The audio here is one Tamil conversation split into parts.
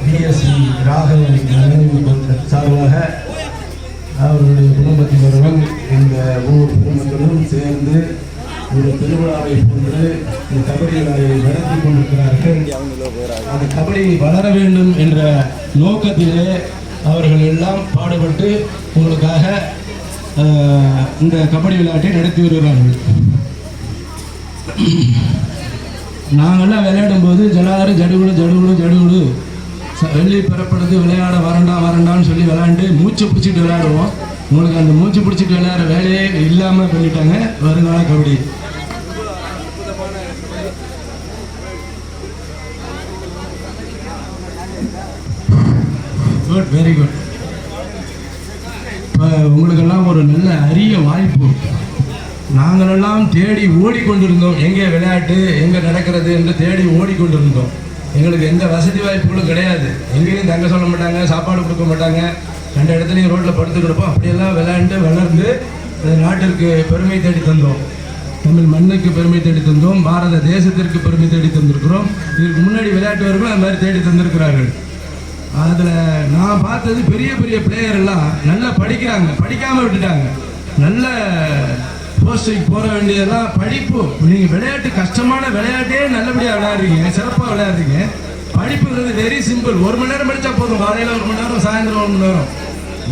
பிஎஸ்சி ராகவன் நினைவு மன்ற சார்பாக அவருடைய குடும்பத்தினரும் இந்த ஊர் குடும்பத்தினரும் சேர்ந்து ஒரு திருவிழாவை போன்று இந்த கபடி விழாவை நடத்தி கொண்டிருக்கிறார்கள். அந்த கபடி வளர வேண்டும் என்ற நோக்கத்திலே அவர்கள் எல்லாம் பாடுபட்டு உங்களுக்காக இந்த கபடி விளையாட்டை நடத்தி வருகிறார்கள். நாங்கள்லாம் விளையாடும் போது ஜலாதாரம் ஜடுகுடு ஜடுகுடு ஜடுகுடு. ச- வெள்ளி பெறப்படுது விளையாட வரண்டா வரண்டான்னு சொல்லி விளையாண்டு மூச்சு பிடிச்சிட்டு விளையாடுவோம். உங்களுக்கு அந்த மூச்சு பிடிச்சிட்டு விளையாடுற வேலையே இல்லாமல் பண்ணிட்டாங்க. வருங்கால கபடி. குட் வெரி குட் இப்போ உங்களுக்கெல்லாம் ஒரு நல்ல அரிய வாய்ப்பு. நாங்களெல்லாம் தேடி ஓடிக்கொண்டிருந்தோம். எங்கே விளையாட்டு எங்கே நடக்கிறது என்று தேடி ஓடிக்கொண்டிருந்தோம். எங்களுக்கு எந்த வசதி வாய்ப்புகளும் கிடையாது. எங்கேயும் தங்க சொல்ல மாட்டாங்க சாப்பாடு கொடுக்க மாட்டாங்க. ரெண்டு இடத்துலையும் ரோட்டில் படுத்து கிடப்போம். அப்படியெல்லாம் விளையாண்டு வளர்ந்து நாட்டிற்கு பெருமை தேடி தந்தோம். தமிழ் மண்ணுக்கு பெருமை தேடி தந்தோம். பாரத தேசத்திற்கு பெருமை தேடி தந்திருக்கிறோம். இதற்கு முன்னாடி விளையாட்டுவர்களும் அது மாதிரி தேடி தந்திருக்கிறார்கள். அதில் நான் பார்த்தது பெரிய பெரிய பிளேயர் எல்லாம் நல்லா படிக்கிறாங்க. படிக்காமல் விட்டுட்டாங்க. நல்ல போஸ்டிங் போக வேண்டியதெல்லாம் படிப்பு. நீங்கள் விளையாட்டு கஷ்டமான விளையாட்டே நல்லபடியாக விளையாடுறீங்க. சிறப்பாக விளையாடுறீங்க. படிப்புங்கிறது வெரி சிம்பிள் ஒரு மணி நேரம் படித்தா போதும். காலையில் ஒரு மணி நேரம் சாயந்தரம் ஒரு மணி நேரம்.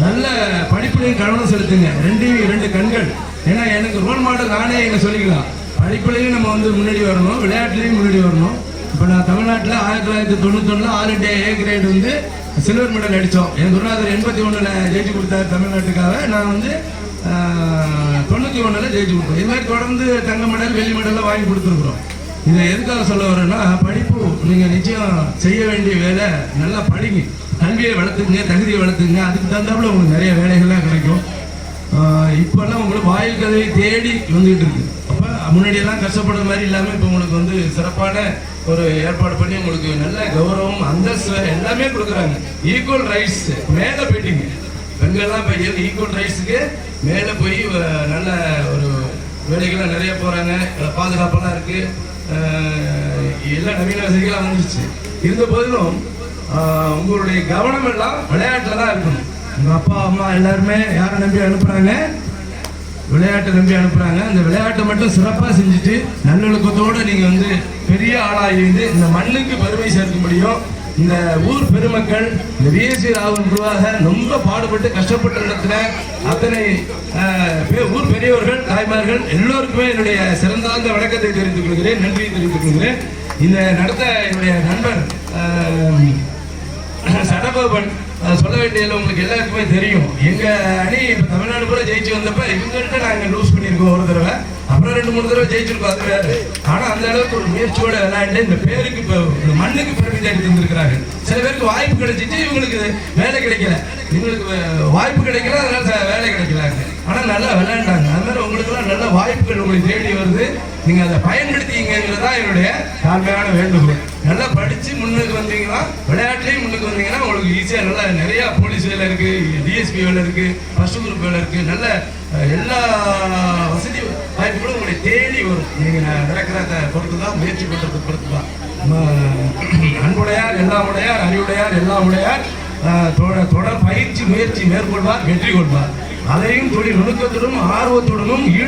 நல்ல படிப்புலையும் கவனம் செலுத்துங்க. ரெண்டு ரெண்டு கண்கள். ஏன்னா எனக்கு ரோல் மாடல் நானே எங்க சொல்லிக்கலாம். படிப்புலையும் நம்ம வந்து முன்னாடி வரணும். விளையாட்டுலையும் முன்னாடி வரணும். இப்போ நான் தமிழ்நாட்டில் ஆயிரத்தி தொள்ளாயிரத்தி தொண்ணூத்தொன்னு ஆல் இண்டியா ஏ கிரேட் வந்து சில்வர் மெடல் அடித்தோம் என் குருநாதர் எண்பத்தி ஒன்றில் ஜெயிச்சு கொடுத்தாரு தமிழ்நாட்டுக்காக. நான் வந்து தொண்ணூற்றி ஒன்றில் ஜெயிச்சு கொடுத்தோம் இது மாதிரி தொடர்ந்து தங்க மெடல் வெள்ளி மெடல்லாம் வாங்கி கொடுத்துருக்குறோம். இதை எதுக்காக சொல்ல வரேன்னா படிப்பு நீங்கள் நிச்சயம் செய்ய வேண்டிய வேலை நல்லா படிங்க. கல்வியை வளர்த்துங்க தகுதியை வளர்த்துங்க அதுக்கு தகுந்தாப்புல உங்களுக்கு நிறைய வேலைகள்லாம் கிடைக்கும். இப்போல்லாம் உங்களுக்கு வாயில் கதவை தேடி வந்துகிட்டு இருக்கு. அப்போ முன்னாடியெல்லாம் கஷ்டப்படுற மாதிரி இல்லாமல் இப்போ உங்களுக்கு வந்து சிறப்பான ஒரு ஏற்பாடு பண்ணி உங்களுக்கு நல்ல கௌரவம் அந்தஸ்து எல்லாமே கொடுக்குறாங்க. ஈக்குவல் ரைட்ஸ் மேலே போயிட்டீங்க. பெண்கள்லாம் இப்போ ஈக்குவல் ரைட்ஸுக்கு மேலே போய் நல்ல ஒரு வேலைகள்லாம் நிறைய போகிறாங்க பாதுகாப்பெல்லாம் இருக்குது எல்லா நவீன வசதிகளாக வந்துருச்சு இருந்த போதிலும் உங்களுடைய கவனம் எல்லாம் விளையாட்டில் தான் இருக்கணும். உங்கள் அப்பா அம்மா எல்லாருமே யாரை நம்பி அனுப்புகிறாங்க விளையாட்டை நம்பி அனுப்புகிறாங்க அந்த விளையாட்டை மட்டும் சிறப்பாக செஞ்சுட்டு நல்லொழுக்கத்தோடு நீங்கள் வந்து பெரிய ஆளாகி வந்து இந்த மண்ணுக்கு பெருமை சேர்க்க முடியும். இந்த ஊர் பெருமக்கள் இந்த விஎஸ்சி ராகுல் குருவாக ரொம்ப பாடுபட்டு கஷ்டப்பட்ட இடத்துல அத்தனை ஊர் பெரியவர்கள் தாய்மார்கள் எல்லோருக்குமே என்னுடைய சிறந்தார்ந்த வணக்கத்தை தெரிவித்துக் கொள்கிறேன் நன்றியை தெரிவித்துக் கொள்கிறேன். இந்த நடத்த என்னுடைய நண்பர் ஆஹ், சடகோபன் சொல்ல வேண்டியதில் உங்களுக்கு எல்லாருக்குமே தெரியும். எங்கள் அணி தமிழ்நாடு கூட ஜெயிச்சு வந்தப்ப இவங்கள்ட்ட நாங்கள் லூஸ் பண்ணியிருக்கோம் ஒரு தடவை. அப்புறம் ரெண்டு மூணு தடவை ஜெயிச்சிருக்கோம் அது வேற ஆனா அந்த அளவுக்கு ஒரு முயற்சியோட விளையாண்டு இந்த பேருக்கு இந்த மண்ணுக்கு பெருமை தேடி தந்திருக்கிறாங்க சில பேருக்கு வாய்ப்பு கிடைச்சிட்டு இவங்களுக்கு வேலை கிடைக்கல. இவங்களுக்கு வாய்ப்பு கிடைக்கல அதனால வேலை கிடைக்கலாங்க ஆனால் நல்லா விளையாண்டாங்க. அது மாதிரி உங்களுக்குலாம் நல்ல வாய்ப்புகள் உங்களை தேடி வருது. நீங்கள் அதை பயன்படுத்திங்கிறது தான் என்னுடைய தாழ்மையான வேண்டுகோள். நல்லா படித்து முன்னுக்கு வந்தீங்கன்னா விளையாட்டுலேயும் முன்னுக்கு வந்தீங்கன்னா உங்களுக்கு ஈஸியாக நல்லா நிறையா போலீஸ் வேலை இருக்குது டிஎஸ்பி வேலை இருக்குது ஃபஸ்ட் குரூப் வேலை இருக்குது நல்ல எல்லா வசதி வாய்ப்புகளும் உங்களை தேடி வரும். நீங்கள் நடக்கிறத பொறுத்து தான் முயற்சி பண்ணுறது பொறுத்து தான் அன்புடையார் எல்லாம் உடையார் அறிவுடையார் எல்லாம் உடையார் தொட- தொடர் பயிற்சி முயற்சி மேற்கொள்வார் வெற்றி கொள்வார். அதையும் தொழில் நுணுக்கத்துடனும் ஆர்வத்துடனும் ஈடு